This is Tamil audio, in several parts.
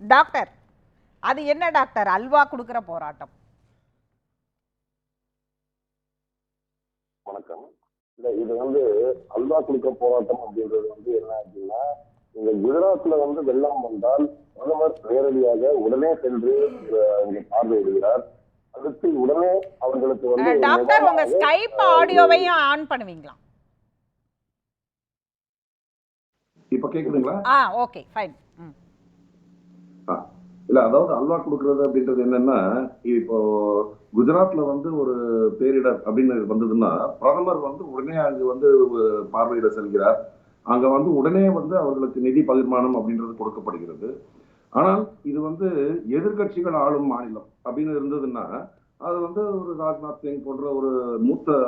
டாக்டர் அது என்ன டாக்டர்? அல்வா கொடுக்குற போராட்டம். வணக்கம். இல்ல இது வந்து அல்வா குடுக்க போராட்டம் அப்படின்றது வந்து என்ன அப்படின்னா இந்த குஜராத்ல வந்து வெள்ளம் வந்தால் பிரதமர் நேரடியாக உடனே சென்று அங்கே பார்வையிடுகிறார். அடுத்து உடனே அவர்களுக்கு வந்து டாக்டர் உங்க ஸ்கைப் ஆடியோவையும் ஆன் பண்ணுவீங்களா? இப்ப கேக்குதுங்களா? ஆ ஓகே ஃபைன். ம். இல்ல அதாவது அல்வா கொடுக்கறது அப்படின்றது என்னன்னா இப்போ குஜராத்ல வந்து ஒரு பேரிடர் அப்படின்னு வந்ததுன்னா பிரதமர் வந்து உடனே அங்கு வந்து பார்வையிட செல்கிறார். அங்க வந்து உடனே வந்து அவர்களுக்கு நிதி பகிர்மானம் அப்படின்றது கொடுக்கப்படுகிறது. ஆனால் இது வந்து எதிர்க்கட்சிகள் ஆளும் மாநிலம் அப்படின்னு இருந்ததுன்னா அது வந்து ஒரு ராஜ்நாத் சிங் போன்ற ஒரு மூத்த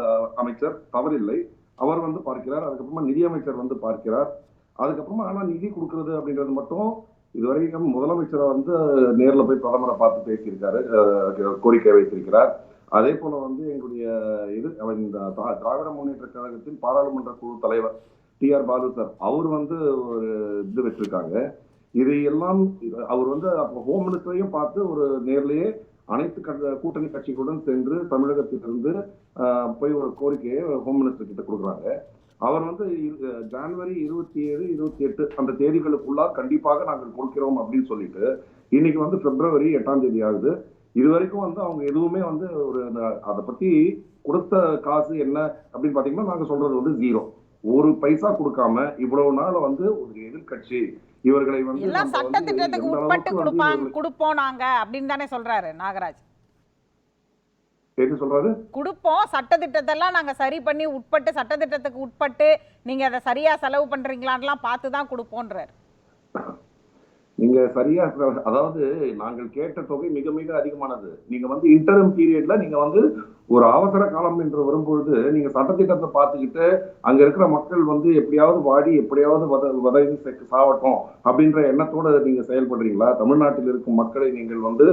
அமைச்சர் தவறில்லை. அவர் வந்து பார்க்கிறார் அதுக்கப்புறமா நிதியமைச்சர் வந்து பார்க்கிறார். அதுக்கப்புறமா ஆனா நிதி கொடுக்கறது அப்படின்றது மட்டும் இதுவரைக்கும் முதலமைச்சரை வந்து நேரில் போய் பிரதமரை பார்த்து பேசியிருக்காரு. கோரிக்கை வைத்திருக்கிறார். அதே போல வந்து எங்களுடைய இது இந்த திராவிட முன்னேற்ற கழகத்தின் பாராளுமன்ற குழு தலைவர் டி ஆர் பாலு சார் அவர் வந்து ஒரு இது வச்சிருக்காங்க. இது எல்லாம் இது- அவர் வந்து அப்போ ஹோம் மினிஸ்டரையும் பார்த்து ஒரு நேர்லேயே அனைத்து கூட்டணி கட்சிகளுடன் சென்று தமிழகத்திலிருந்து போய் ஒரு கோரிக்கையை ஹோம் மினிஸ்டர் கிட்ட கொடுக்குறாங்க. அவர் வந்து ஜனவரி இருபத்தி ஏழு இருபத்தி எட்டு அந்த தேதிகளுக்குள்ளா கண்டிப்பாக நாங்கள் கொடுக்கிறோம் அப்படின்னு சொல்லிட்டு இன்னைக்கு வந்து பிப்ரவரி எட்டாம் தேதி ஆகுது. இது வரைக்கும் வந்து அவங்க எதுவுமே வந்து ஒரு அதை பத்தி கொடுத்த காசு என்ன அப்படின்னு பாத்தீங்கன்னா நாங்க சொல்றது வந்து ஜீரோ ஒரு பைசா கொடுக்காம இவ்வளவு நாள் வந்து ஒரு எதிர்க்கட்சி இவர்களை வந்து எல்லாம் நம்ம சட்ட வந்து திட்டத்துக்கு எந்த உட்பட்டு கொடுப்பாங்க கொடுப்போம் நாங்க அப்படின்னு தானே சொல்றாரு நாகராஜ். எது சொல்றாரு? கொடுப்போம். சட்டத்திட்டத்தெல்லாம் நாங்க சரி பண்ணி உட்பட்டு சட்ட திட்டத்துக்கு உட்பட்டு நீங்க அதை சரியா செலவு பண்றீங்களான்லாம் பார்த்து தான் கொடுப்போன்றாரு நீங்க சரியா அதாவது நாங்கள் கேட்ட தொகை மிக மிக அதிகமானது. நீங்க வந்து இன்டர்ம் பீரியட்ல நீங்க வந்து ஒரு அவசர காலம் என்று வரும்பொழுது நீங்க சட்டத்திட்டத்தை பார்த்துக்கிட்டு அங்க இருக்கிற மக்கள் வந்து எப்படியாவது வாடி எப்படியாவது வத வதவி சாவட்டும் அப்படின்ற எண்ணத்தோட நீங்க செயல்படுறீங்களா? தமிழ்நாட்டில் இருக்கும் மக்களை நீங்கள் வந்து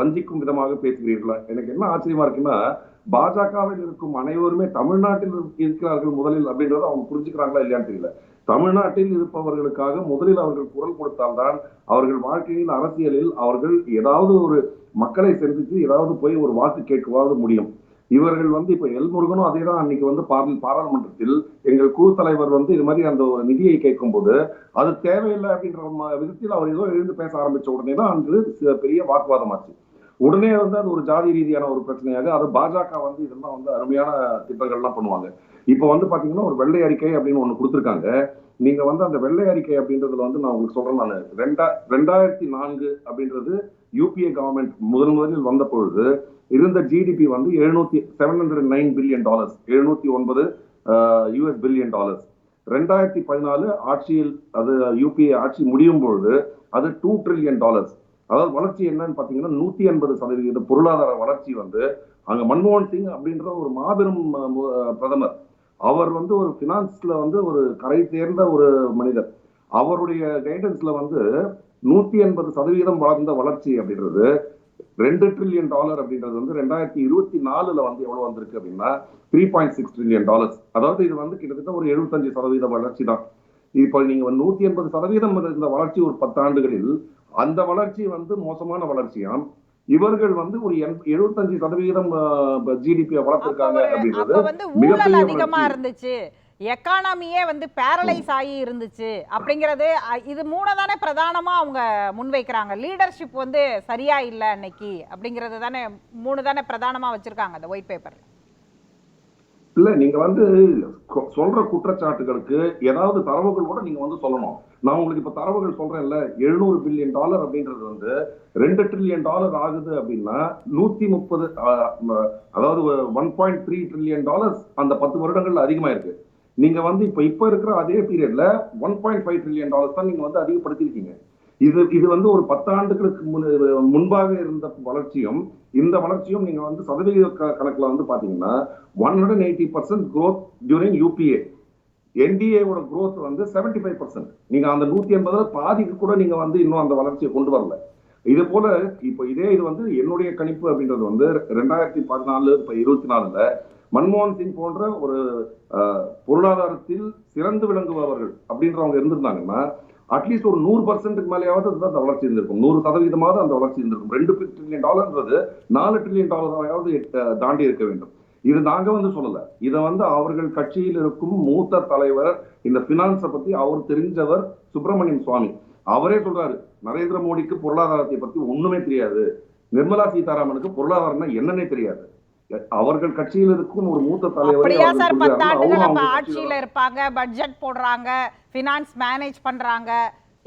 வஞ்சிக்கும் விதமாக பேசுகிறீர்களா? எனக்கு என்ன ஆச்சரியமா இருக்குன்னா பாஜகவில் இருக்கும் அனைவருமே தமிழ்நாட்டில் இருக்கிறார்கள் முதலில் அப்படின்றத அவங்க புரிஞ்சுக்கிறாங்களா இல்லையான்னு தெரியல. தமிழ்நாட்டில் இருப்பவர்களுக்காக முதலில் அவர்கள் குரல் கொடுத்தால்தான் அவர்கள் வாழ்க்கையில் அரசியலில் அவர்கள் ஏதாவது ஒரு மக்களை சந்தித்து ஏதாவது போய் ஒரு வாக்கு கேட்கவாவது முடியும். இவர்கள் வந்து இப்ப எல் முருகனும் அதே தான் அன்னைக்கு வந்து பாராளுமன்றத்தில் எங்கள் குழு தலைவர் வந்து இது மாதிரி அந்த ஒரு நிதியை கேட்கும்போது அது தேவையில்லை அப்படின்ற விதத்தில் அவர் ஏதோ எழுந்து பேச ஆரம்பிச்ச உடனே தான் அன்று பெரிய வாக்குவாதம் ஆச்சு. உடனே வந்து அது ஒரு ஜாதி ரீதியான ஒரு பிரச்சனையாக அது பாஜக வந்து இதெல்லாம் வந்து அருமையான திட்டங்கள்லாம் பண்ணுவாங்க. இப்போ வந்து பாத்தீங்கன்னா ஒரு வெள்ளை அறிக்கை அப்படின்னு ஒண்ணு கொடுத்துருக்காங்க. நீங்க வந்து அந்த வெள்ளை அறிக்கை அப்படின்றதுல வந்து நான் உங்களுக்கு சொல்றேன் நான். ரெண்டா ரெண்டாயிரத்தி நான்கு அப்படின்றது யூபிஏ கவர்மெண்ட் முதல் முதலில் வந்த பொழுது இருந்த ஜிடிபி வந்து எழுநூத்தி seven hundred nine billion dollars எழுநூத்தி ஒன்பது யூஎஸ் பில்லியன் டாலர்ஸ் ரெண்டாயிரத்தி பதினாலு ஆட்சியில் அது யூபிஏ ஆட்சி முடியும் பொழுது அது டூ ட்ரில்லியன் டாலர்ஸ் அதாவது வளர்ச்சி என்னன்னு பார்த்தீங்கன்னா நூத்தி எண்பது சதவீத பொருளாதார வளர்ச்சி வந்து அங்க மன்மோகன் சிங் அப்படின்ற ஒரு மாபெரும் பிரதமர். அவர் வந்து ஒரு பினான்ஸ்ல வந்து ஒரு கரை தேர்ந்த ஒரு மனிதர். அவருடைய கைடன்ஸ்ல வந்து நூத்தி எண்பது சதவீதம் வளர்ந்த வளர்ச்சி அப்படின்றது ரெண்டு ட்ரில்லியன் டாலர் அப்படின்றது வந்து ரெண்டாயிரத்தி இருபத்தி நாலுல வந்து எவ்வளவு வந்திருக்கு அப்படின்னா three point six trillion dollars அதாவது இது வந்து கிட்டத்தட்ட ஒரு எழுபத்தஞ்சு சதவீத வளர்ச்சி தான். இப்போ நீங்க நூத்தி எண்பது சதவீதம் இருந்த வளர்ச்சி ஒரு பத்து ஆண்டுகளில் அந்த வளர்ச்சி வந்து மோசமான வளர்ச்சியாம். இவர்கள் வந்து ஒரு எழுபத்தஞ்சு சதவீதம் அப்ப வளர்த்திருக்காங்க அப்படின்றது மிகப்பெரிய அதிகமா. இருந்துச்சு. எக்கானமியே வந்து பேரலைஸ் ஆகி இருந்துச்சு அப்படிங்கிறது இது மூணு தானே பிரதானமா அவங்க முன்வைக்கிறாங்க. லீடர்ஷிப் வந்து சரியா இல்ல அன்னைக்கு அப்படிங்கிறது தானே மூணு தானே பிரதானமா வச்சிருக்காங்க அந்த ஒயிட் பேப்பர்ல இல்ல நீங்க வந்து சொல்ற குற்றச்சாட்டுகளுக்கு ஏதாவது தரவுகள் கூட நீங்க வந்து சொல்லணும். நான் உங்களுக்கு இப்ப தரவுகள் சொல்றேன்ல எழுநூறு பில்லியன் டாலர் அப்படின்றது வந்து ரெண்டு ட்ரில்லியன் டாலர் ஆகுது அப்படின்னா நூத்தி முப்பது அதாவது one point three trillion dollars அந்த பத்து வருடங்கள்ல அதிகமா இருக்கு நீங்க வந்து இப்ப இப்ப இருக்கிற அதே பீரியட்ல one point five trillion dollars தான் நீங்க வந்து அதிகப்படுத்திருக்கீங்க. இது இது வந்து ஒரு பத்தாண்டுகளுக்கு முன்- முன்பாக இருந்த வளர்ச்சியும் இந்த வளர்ச்சியும் நீங்க வந்து சதவீத க- கணக்குல வந்து பாத்தீங்கன்னா one hundred eighty percent growth during UPA என்டிஏவோட growth வந்து 75% ஃபைவ் பர்சன்ட் நீங்க அந்த நூத்தி எண்பதுல பாதிக்கு கூட நீங்க வந்து இன்னும் அந்த வளர்ச்சியை கொண்டு வரல. இது போல இப்போ இதே இது வந்து என்னுடைய கணிப்பு அப்படின்றது வந்து ரெண்டாயிரத்தி பதினாலு இப்ப இருபத்தி நாலுல மன்மோகன் சிங் போன்ற ஒரு பொருளாதாரத்தில் சிறந்து விளங்குபவர்கள் அப்படின்றவங்க இருந்திருந்தாங்கன்னா அட்லீஸ்ட் ஒரு நூறு பர்சன்ட்டுக்கு மேலேயாவது அதுதான் அந்த வளர்ச்சி இருந்திருக்கும். நூறு சதவீதமாவது அந்த வளர்ச்சி இருந்திருக்கும். ரெண்டு ட்ரில்லியன் டாலர்ன்றது நாலு ட்ரில்லியன் டாலராவது தாண்டி இருக்க வேண்டும். இது நாங்க வந்து சொல்லல. இதை வந்து அவர்கள் கட்சியில் இருக்கும் மூத்த தலைவர் இந்த பினான்ஸை பத்தி அவர் தெரிஞ்சவர் சுப்பிரமணியம் சுவாமி. அவரே சொல்றாரு நரேந்திர மோடிக்கு பொருளாதாரத்தை பத்தி ஒண்ணுமே தெரியாது. நிர்மலா சீதாராமனுக்கு பொருளாதாரம்னா என்னன்னே தெரியாது. அவர்கள் கட்சியில் இருக்கும் ஒரு மூத்த தலைவரே சார்? பத்தாண்டுகள் அப்ப ஆட்சியில இருப்பாங்க பட்ஜெட் போடுறாங்க ஃபினான்ஸ் மேனேஜ் பண்றாங்க.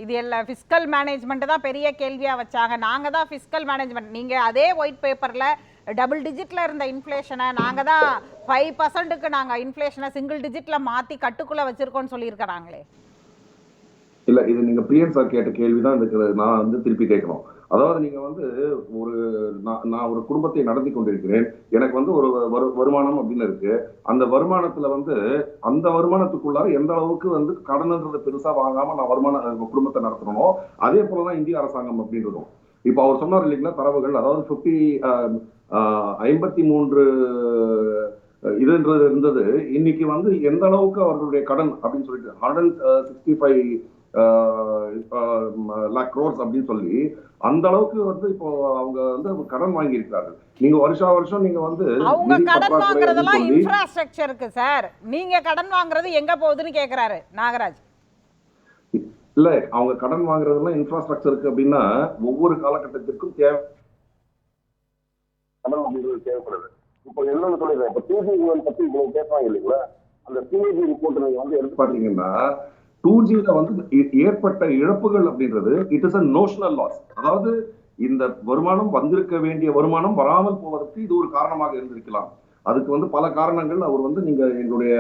இது எல்லாம் ஃபிஸ்கல் மேனேஜ்மெண்ட் தான் பெரிய கேள்வியா வச்சாங்க. நாங்க தான் ஃபிஸ்கல் மேனேஜ்மெண்ட் நீங்க அதே ஒயிட் பேப்பர்ல டபுள் டிஜிட்ல இருந்த இன்ஃப்ளேஷனை நாங்க தான் ஃபைவ் பர்சன்ட்டுக்கு நாங்க இன்ஃப்ளேஷனை சிங்கிள் டிஜிட்ல மாற்றி கட்டுக்குள்ள வச்சுருக்கோம்னு சொல்லியிருக்கிறாங்களே. இல்ல இது நீங்க பிரியன் சார் கேட்ட கேள்விதான் இதுக்கு நான் வந்து திருப்பி கேட்கணும். அதாவது நீங்கள் வந்து ஒரு நான் நான் ஒரு குடும்பத்தை நடத்தி கொண்டிருக்கிறேன். எனக்கு வந்து ஒரு வரு- வருமானம் அப்படின்னு இருக்கு. அந்த வருமானத்துல வந்து அந்த வருமானத்துக்குள்ளார எந்த அளவுக்கு வந்து கடனுன்றதை பெருசாக வாங்காமல் நான் வருமான குடும்பத்தை நடத்தணும் அதே போலதான் இந்திய அரசாங்கம் அப்படின்றதும். இப்போ அவர் சொன்னார் இல்லைங்களா தரவுகள் அதாவது பிப்டி ஐம்பத்தி மூன்று இதுன்றது இருந்தது. இன்னைக்கு வந்து எந்த அளவுக்கு அவர்களுடைய கடன் அப்படின்னு சொல்லிட்டு hundred sixty five lakh crores அப்படின்னு சொல்லி அந்த அளவுக்கு வந்து இப்போ அவங்க வந்து கடன் வாங்கி இருக்கிறார்கள் நீங்க வருஷா வருஷம் நீங்க வந்து அவங்க கடன் வாங்குறதெல்லாம் இன்ஃப்ராஸ்ட்ரக்சருக்கு சார் நீங்க கடன் வாங்குறது எங்க போகுதுன்னு கேக்குறாரு நாகராஜ். இல்ல அவங்க கடன் வாங்குறதெல்லாம் இன்ஃப்ராஸ்ட்ரக்சருக்கு அப்படின்னா ஒவ்வொரு காலகட்டத்திற்கும் தேவை தேவைப்படுது. இப்போ இன்னொன்னு சொல்லிடுறேன். இப்போ பிஜி பத்தி இவ்வளவு பேசுறாங்க இல்லைங்களா? அந்த ரிப்போர்ட் நீங்க வந்து எடுத்து பாத்தீங்கன்னா டூ ஜில வந்து ஏற்பட்ட இழப்புகள் அப்படின்றது it is a notional loss அதாவது இந்த வருமானம் வந்திருக்க வேண்டிய வருமானம் வராமல் போவதற்கு இது ஒரு காரணமாக இருந்திருக்கலாம். அதுக்கு வந்து பல காரணங்கள். அவர் வந்து நீங்க எங்களுடைய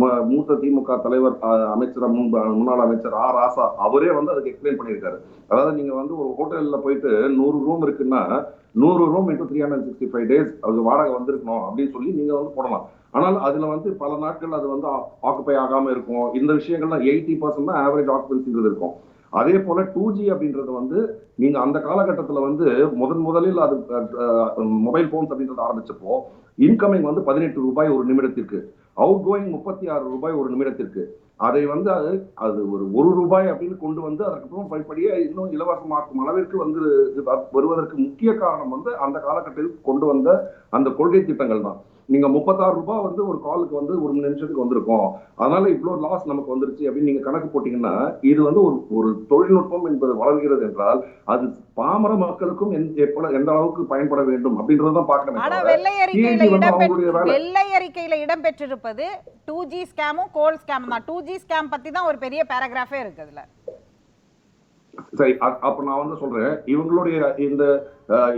ம- மூத்த திமுக தலைவர் அமைச்சர் முன் முன்னாள் அமைச்சர் ஆர் ராசா அவரே வந்து அதுக்கு எக்ஸ்பிளைன் பண்ணியிருக்காரு. அதாவது நீங்க வந்து ஒரு ஹோட்டல்ல போயிட்டு நூறு ரூம் இருக்குன்னா நூறு room into three hundred sixty five days அது வாடகை வந்திருக்கணும் அப்படின்னு சொல்லி நீங்க வந்து போடலாம். ஆனால் அதுல வந்து பல நாட்கள் அது வந்து ஆக்குப்பை ஆகாம இருக்கும். இந்த விஷயங்கள்லாம் எயிட்டி பர்சன்ட் தான் ஆவரேஜ் ஆக்குபென்சிங்கிறது இருக்கும். அதே போல டூ ஜி அப்படின்றது வந்து நீங்க அந்த காலகட்டத்தில் வந்து முதன் முதலில் அது மொபைல் போன்ஸ் அப்படின்றது ஆரம்பிச்சப்போ இன்கமிங் வந்து பதினெட்டு ரூபாய் ஒரு நிமிடத்திற்கு அவுட் கோயிங் முப்பத்தி ஆறு ரூபாய் ஒரு நிமிடத்திற்கு. அதை வந்து அது அது ஒரு ஒரு ரூபாய் அப்படின்னு கொண்டு வந்து அதுக்கப்புறம் படிப்படியே இன்னும் இலவசமாக்கும் அளவிற்கு வந்து வருவதற்கு முக்கிய காரணம் வந்து அந்த காலகட்டத்தில் கொண்டு வந்த அந்த கொள்கை திட்டங்கள் தான். நீங்க முப்பத்தாறு ரூபாய் வந்து ஒரு காலுக்கு வந்து ஒரு நிமிஷத்துக்கு வந்திருக்கும். அதனால இவ்வளவு லாஸ் நமக்கு வந்துருச்சு அப்படின்னு நீங்க கணக்கு போட்டீங்கன்னா இது வந்து ஒரு ஒரு தொழில்நுட்பம் என்பது வளர்கிறது என்றால் அது பாமர மக்களுக்கும் எந்த அளவுக்கு பயன்பட வேண்டும் அப்படின்றதான் பார்க்கணும் வெள்ளை அறிக்கையில வந்து இடம். வெள்ளை அறிக்கையில இடம் பெற்றிருப்பது டூ ஜி ஸ்கேமும் கோல் ஸ்கேம் தான். டூ ஜி ஸ்கேம் பத்தி தான் ஒரு பெரிய பேராகிராஃபே இருக்கு அதுல. சரி அ- அப்ப நான் வந்து சொல்றேன் இவங்களுடைய இந்த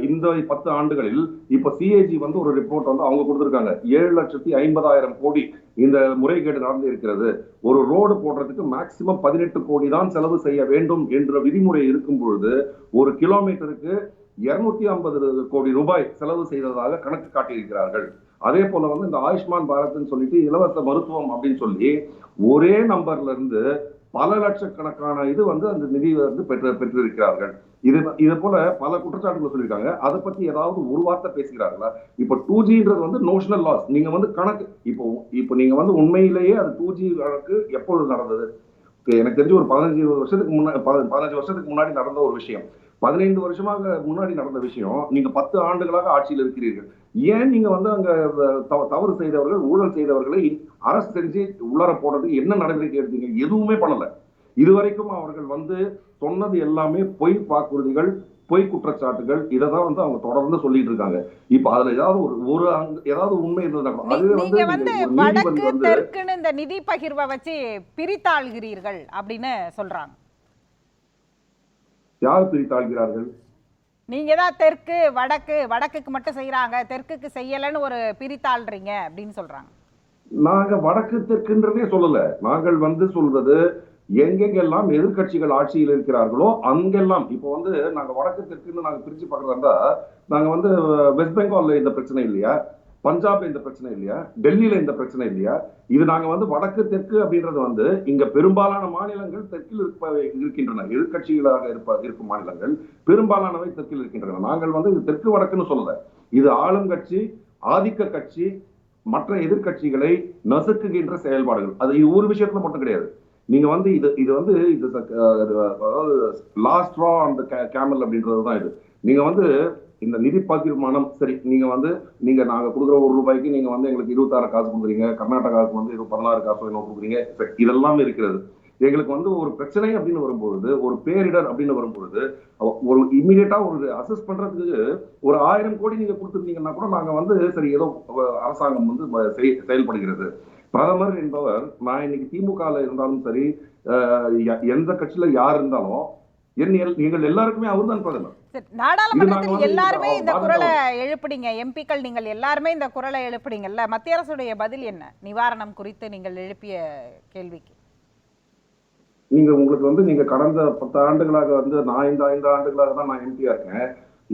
இந்த பத்து ஆண்டுகளில் இப்ப சிஏஜி வந்து ஒரு ரிப்போர்ட் வந்து அவங்க கொடுத்துருக்காங்க. ஏழு லட்சத்தி ஐம்பதாயிரம் கோடி இந்த முறைகேடு நடந்து இருக்கிறது. ஒரு ரோடு போடுறதுக்கு மேக்சிமம் பதினெட்டு கோடி தான் செலவு செய்ய வேண்டும் என்ற விதிமுறை இருக்கும் பொழுது ஒரு கிலோமீட்டருக்கு இருநூத்தி ஐம்பது கோடி ரூபாய் செலவு செய்ததாக கணக்கு காட்டியிருக்கிறார்கள். அதே போல வந்து இந்த ஆயுஷ்மான் பாரத்னு சொல்லிட்டு இலவச மருத்துவம் அப்படின்னு சொல்லி ஒரே நம்பர்ல இருந்து பல லட்சக்கணக்கான இது வந்து அந்த நிதி வந்து பெற்று பெற்றிருக்கிறார்கள். இது இது போல பல குற்றச்சாட்டுகள் சொல்லியிருக்காங்க. அதை பத்தி ஏதாவது ஒரு வார்த்தை பேசுகிறார்களா? இப்ப டூ ஜின்றது வந்து நோஷனல் லாஸ் நீங்க வந்து கணக்கு இப்போ இப்போ நீங்க வந்து உண்மையிலேயே அது டூ ஜி கணக்கு எப்பொழுது நடந்தது? எனக்கு தெரிஞ்சு ஒரு பதினஞ்சு இருபது வருஷத்துக்கு முன்னாடி பதினஞ்சு வருஷத்துக்கு முன்னாடி நடந்த ஒரு விஷயம். பதினைந்து வருஷமாக முன்னாடி நடந்த விஷயம் நீங்க பத்து ஆண்டுகளாக ஆட்சியில் இருக்கிறீர்கள். ஏன் நீங்க வந்து அங்க தவ- தவறு செய்தவர்கள் ஊழல் செய்தவர்களை அரசு செஞ்சு உள்ளார போடுறது என்ன நடவடிக்கை எடுத்தீங்க? எதுவுமே பண்ணல. இதுவரைக்கும் அவர்கள் வந்து சொன்னது எல்லாமே பொய் வாக்குறுதிகள் பொய் குற்றச்சாட்டுகள். இதை தான் வந்து அவங்க தொடர்ந்து சொல்லிட்டு இருக்காங்க. இப்ப அதுல ஏதாவது ஒரு ஒரு அங்க- ஏதாவது உண்மை அதுவே வந்து வடக்கு தெற்குன்னு இந்த நிதி பகிர்வை வச்சு பிரித்தாள்கிறீர்கள் அப்படின்னு சொல்றாங்க. யார் பிரித்தாள்கிறார்கள் நீங்க தான் தெற்கு வடக்கு வடக்குக்கு மட்டும் செய்யறாங்க தெற்குக்கு செய்யலைன்னு ஒரு பிரித்தாள்றீங்க அப்படின்னு சொல்றாங்க. நாங்க வடக்கு தெற்குன்றதே சொல்லல. நாங்கள் வந்து சொல்றது எங்கெங்கெல்லாம் எதிர்க்கட்சிகள் ஆட்சியில் இருக்கிறார்களோ அங்கெல்லாம். இப்போ வந்து நாங்க வடக்கு தெற்குன்னு நாங்க பிரிச்சு பார்க்கறதா இருந்தா நாங்க வந்து வெஸ்ட் பெங்கால்ல இந்த பிரச்சனை இல்லையா? பஞ்சாப்ல இந்த பிரச்சனை இல்லையா? டெல்லியில இந்த பிரச்சனை இல்லையா? இது நாங்க வந்து வடக்கு தெற்கு அப்படின்றது வந்து இங்க பெரும்பாலான மாநிலங்கள் தெற்கில் இருப்ப இருக்கின்றன. எதிர்க்கட்சிகளாக இருப்ப இருக்கும் மாநிலங்கள் பெரும்பாலானவை தெற்கில் இருக்கின்றன. நாங்கள் வந்து இது தெற்கு வடக்குன்னு சொல்லல. இது ஆளும் கட்சி ஆதிக்க கட்சி மற்ற எதிர்க்கட்சிகளை நசுக்குகின்ற செயல்பாடுகள். அது இது ஒரு விஷயத்துல மட்டும் கிடையாது. நீங்க வந்து இது இது வந்து இது அதாவது லாஸ்ட் ரா அந்த கேமல் அப்படின்றது தான் இது. நீங்க வந்து இந்த நிதி பகிர்மானம் சரி நீங்க வந்து நீங்க நாங்க கொடுக்குற ஒரு ரூபாய்க்கு நீங்க வந்து எங்களுக்கு இருபத்தாறு காசு கொடுக்குறீங்க கர்நாடகாவுக்கு வந்து இருபது பதினாறு காசு என்ன கொடுக்குறீங்க சரி, இதெல்லாம் இருக்கிறது. எங்களுக்கு வந்து ஒரு பிரச்சனை அப்படின்னு வரும்பொழுது ஒரு பேரிடர் அப்படின்னு வரும்பொழுது ஒரு இமீடியட்டா ஒரு அசஸ் பண்றதுக்கு ஒரு ஆயிரம் கோடி நீங்க கொடுத்துருந்தீங்கன்னா கூட நாங்க வந்து சரி ஏதோ அரசாங்கம் வந்து செய்- செயல்படுகிறது. பிரதமர் என்பவர் நான் இன்னைக்கு திமுகல இருந்தாலும் சரி எ- எந்த கட்சியில யார் இருந்தாலும் நீங்கள் எல்லாருக்குமே அவர்தான் பிரதமர். சரி, இது நாங்க நாடாளுமன்றத்தில் எல்லாருமே இந்த குரலை எழுப்புனீங்க. எம்பிக்கள் நீங்கள் எல்லாருமே இந்த குரலை எழுப்புனீங்கல்ல. மத்திய அரசுடைய பதில் என்ன? நிவாரணம் குறித்து நீங்கள் எழுப்பிய கேள்விக்கு. நீங்க உங்களுக்கு வந்து நீங்க கடந்த பத்து ஆண்டுகளாக வந்து நான் இந்த ஐந்து ஆண்டுகளாக தான் நான் எம்பியா இருக்கேன்.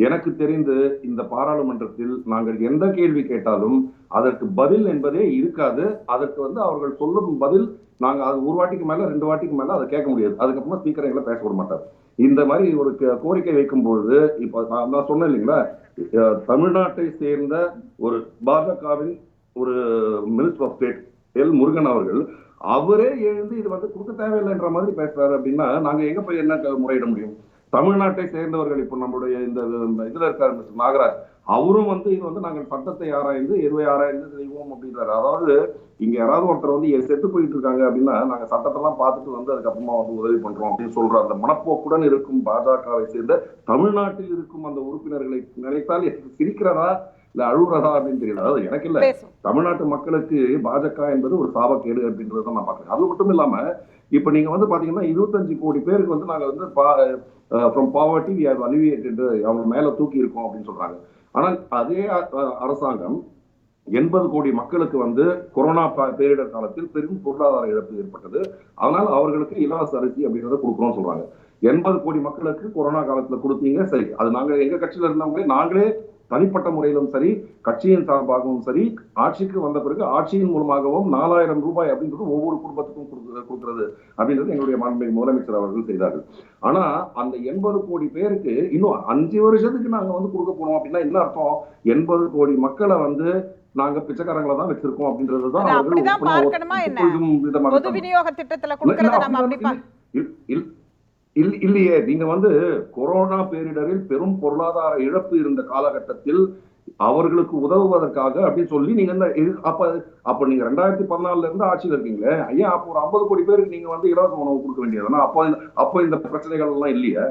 எனக்கு தெரிந்து இந்த பாராளுமன்றத்தில் நாங்கள் எந்த கேள்வி கேட்டாலும் அதற்கு பதில் என்பதே இருக்காது. அதற்கு வந்து அவர்கள் சொல்லும் பதில் நாங்க அது ஒரு வாட்டிக்கு மேல ரெண்டு வாட்டிக்கு மேல அதை கேட்க முடியாது. அதுக்கப்புறமா ஸ்பீக்கர் எங்களை பேச விட மாட்டார். இந்த மாதிரி ஒரு கோரிக்கை வைக்கும் பொழுது இப்ப நான் நான் சொன்னேன் இல்லைங்களா? அஹ் தமிழ்நாட்டை சேர்ந்த ஒரு பாஜகவின் ஒரு minister of state L Murugan அவர்கள் அவரே எழுந்து இது வந்து கொடுக்க தேவையில்லைன்ற மாதிரி பேசுறாரு அப்படின்னா நாங்க எங்க போய் என்ன முறையிட முடியும்? தமிழ்நாட்டை சேர்ந்தவர்கள் இப்போ நம்மளுடைய இந்த இதில் இருக்கார் மிஸ்டர் நாகராஜ். அவரும் வந்து இது வந்து நாங்கள் சட்டத்தை ஆராய்ந்து எதுவை ஆராய்ந்து செய்வோம் அப்படின்றாரு. அதாவது இங்க யாராவது ஒருத்தர் வந்து செத்து போயிட்டு இருக்காங்க அப்படின்னா நாங்க சட்டத்தெல்லாம் பார்த்துட்டு வந்து அதுக்கப்புறமா வந்து உதவி பண்றோம் அப்படின்னு சொல்ற அந்த மனப்போக்குடன் இருக்கும் பாஜகவை சேர்ந்த தமிழ்நாட்டில் இருக்கும் அந்த உறுப்பினர்களை நினைத்தால் எனக்கு சிரிக்கிறதா? இல்ல அழுகுறதா அப்படின்னு தெரியல அதாவது எனக்கு இல்ல தமிழ்நாட்டு மக்களுக்கு பாஜக என்பது ஒரு சாபக்கேடு அப்படின்றத நான் பார்க்குறேன். அது மட்டும் இல்லாம இப்ப நீங்க வந்து பாத்தீங்கன்னா இருபத்தஞ்சு கோடி பேருக்கு வந்து நாங்க வந்து from poverty we have alleviated அவங்க மேல தூக்கி இருக்கோம் அப்படின்னு சொல்றாங்க. ஆனால் அதே அரசாங்கம் எண்பது கோடி மக்களுக்கு வந்து கொரோனா பேரிடர் காலத்தில் பெரும் பொருளாதார இழப்பு ஏற்பட்டது. அதனால அவர்களுக்கு இலவச அரிசி அப்படின்றத கொடுக்குறோம் சொல்றாங்க. எண்பது கோடி மக்களுக்கு கொரோனா காலத்துல கொடுத்தீங்க சரி. அது நாங்க எங்க கட்சியில இருந்தவங்களே நாங்களே தனிப்பட்ட முறையிலும் சரி கட்சியின் சார்பாகவும் சரி ஆட்சிக்கு வந்த பிறகு ஆட்சியின் மூலமாகவும் நாலாயிரம் ரூபாய் அப்படின்றது ஒவ்வொரு குடும்பத்துக்கும் கொடுக்க- கொடுக்கிறது அப்படின்றது எங்களுடைய மாண்புமிகு முதலமைச்சர் அவர்கள் செய்தார்கள். ஆனா அந்த எண்பது கோடி பேருக்கு இன்னும் அஞ்சு வருஷத்துக்கு நாங்க வந்து கொடுக்க போறோம் அப்படின்னா என்ன அர்த்தம்? எண்பது கோடி மக்களை வந்து நாங்க பிச்சைக்காரங்களை தான் வச்சிருக்கோம் அப்படின்றதுதான் அது அவர்கள் விதமாக இல்லையே. நீங்க வந்து கொரோனா பேரிடரில் பெரும் பொருளாதார இழப்பு இருந்த காலகட்டத்தில் அவர்களுக்கு உதவுவதற்காக அப்படின்னு சொல்லி நீங்க இந்த இது- அப்ப அப்ப நீங்க ரெண்டாயிரத்தி பதினாலுல இருந்து ஆட்சியில் இருக்கீங்களே. ஐயா அப்போ ஒரு ஐம்பது கோடி பேருக்கு நீங்க வந்து இலவச உணவு கொடுக்க வேண்டியதுனா அப்போ இந்த- அப்போ இந்த பிரச்சனைகள் எல்லாம் இல்லையே?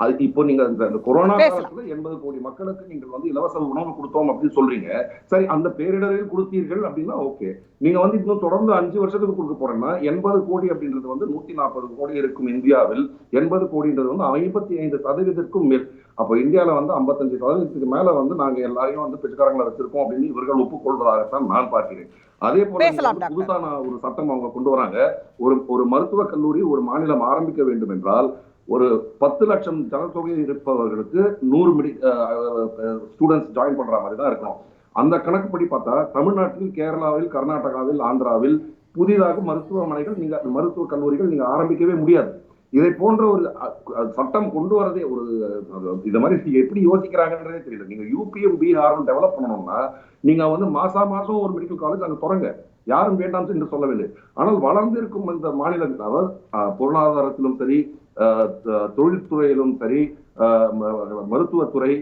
அது இப்போ நீங்க இந்த கொரோனா. காலத்துல எண்பது கோடி மக்களுக்கு நீங்கள் வந்து இலவச உணவு கொடுத்தோம் அப்படின்னு சொல்றீங்க. சரி அந்த பேரிடரில் கொடுத்தீர்கள் அப்படின்னா ஓகே. நீங்க வந்து இன்னும் தொடர்ந்து அஞ்சு வருஷத்துக்கு கொடுக்க போறேன்னா எண்பது கோடி அப்படின்றது வந்து நூத்தி நாற்பது கோடி இருக்கும் இந்தியாவில். எண்பது கோடின்றது வந்து ஐம்பத்தி ஐந்து சதவீதத்திற்கும் மேல். அப்போ இந்தியால வந்து ஐம்பத்தஞ்சு சதவீதத்துக்கு மேல வந்து நாங்க எல்லாரையும் வந்து பிச்சைக்காரங்களை வச்சிருக்கோம் அப்படின்னு இவர்கள் ஒப்புக்கொள்வதாகத்தான் நான் பார்க்கிறேன். அதே போல. புதுசான ஒரு சட்டம் அவங்க கொண்டு வராங்க. ஒரு ஒரு மருத்துவக் கல்லூரி ஒரு மாநிலம் ஆரம்பிக்க வேண்டும் என்றால் ஒரு பத்து லட்சம் ஜனத்தொகை இருப்பவர்களுக்கு நூறு மிடி ஸ்டூடெண்ட்ஸ் ஜாயின் பண்ற மாதிரி தான் இருக்கணும் அந்த கணக்குப்படி பார்த்தா தமிழ்நாட்டில் கேரளாவில் கர்நாடகாவில் ஆந்திராவில் புதிதாக மருத்துவமனைகள் நீங்க மருத்துவ கல்லூரிகள் நீங்க ஆரம்பிக்கவே முடியாது. இதை போன்ற ஒரு சட்டம் கொண்டு வரதே ஒரு இந்த மாதிரி எப்படி யோசிக்கிறாங்கன்றதே தெரியல. நீங்க யூபிஎம் பீகாரும் டெவலப் பண்ணணும்னா நீங்க வந்து மாசா மாசம் ஒரு மெடிக்கல் காலேஜ் அங்க தொடங்க. யாரும் வேண்டாம் என்று சொல்லவில்லை. ஆனால் வளர்ந்திருக்கும் இந்த மாநிலங்கள் அதாவது பொருளாதாரத்திலும் சரி தொழில்துறையிலும் சரி மருத்துவத்துறை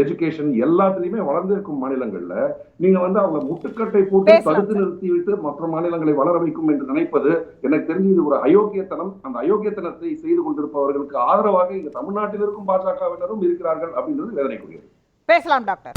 எஜுகேஷன் எல்லாத்துலயுமே வளர்ந்திருக்கும் மாநிலங்கள்ல நீங்க வந்து அவங்க முட்டுக்கட்டை போட்டு தடுத்து நிறுத்தி விட்டு மற்ற மாநிலங்களை வளர வைக்கும் என்று நினைப்பது எனக்கு தெரிஞ்சு இது ஒரு அயோக்கியத்தனம். அந்த அயோக்கியத்தனத்தை செய்து கொண்டிருப்பவர்களுக்கு ஆதரவாக இங்க தமிழ்நாட்டில் இருக்கும் பாஜகவினரும் இருக்கிறார்கள் அப்படின்றது வேதனைக்குரியது. பேசலாம் டாக்டர்.